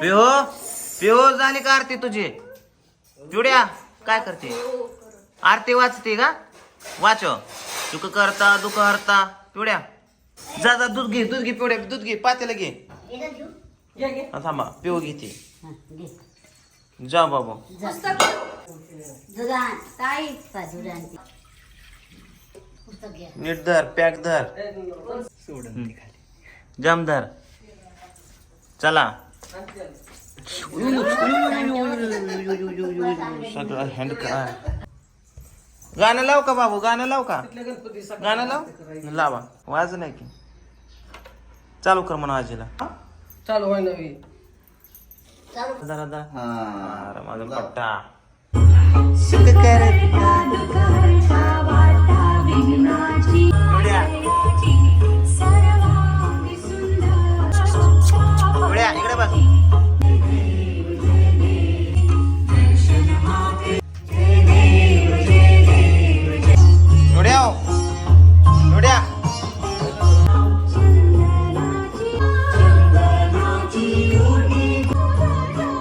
पिहो पिहो झाली का आरती तुझी? पिवड्या काय करते? आरती वाचते का? वाच चुक करता दुख हरता. पिवड्या. जा जा दूध घे दूध घे पिवड्या दूध घे पातेला घे. थांबा पिऊ घेते. जा बाबू. नीट धर पॅक धर. जाम धर. चला. सगळं हँड काय गाणं लाव का बाबू? गाणं लाव का? गाणं लाव? लावा. वाज नाही की. चालू कर म्हणा आजीला. चालू होय नवी. चालू जरा जरा. हा. अरे माझा पट्टा.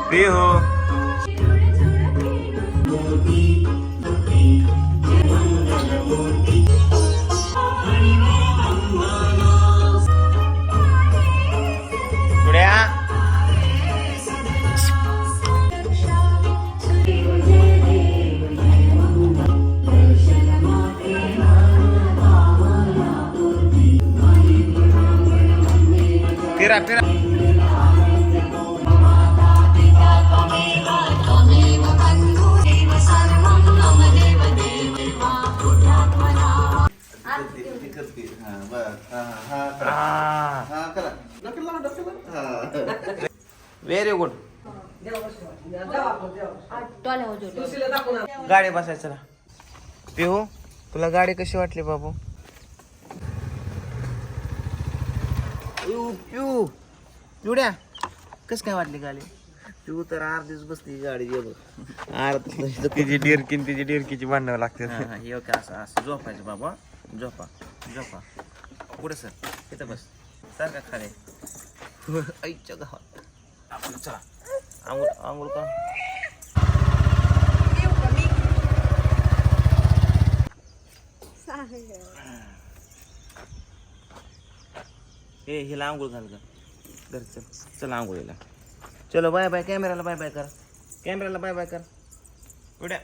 पिहू पिवड्या फिरा फिरा व्हेरी गुड. गाडी बसायचं ना. पिहू तुला गाडी कशी वाटली बाबू? पिऊ पिऊ पिवड्या कस काय वाटली गाडी? पिऊ तर अर्धीच बसली गाडी अर्ध. तिची डिरकीन तिची डिरकीची भांडणं लागते. हे काय असं असं. झोपायचं बाबा. झोपा झोपा. पुढे सर इथं बस. सारखा खाले? आईच्या गावात. चला. आंघोळ आंघोळ का हे हिला आंघोळ घाल का घर चल. चल आंघोळीला. चलो बाय बाय कॅमेराला बाय बाय कर. कॅमेराला बाय बाय कर. उड्या.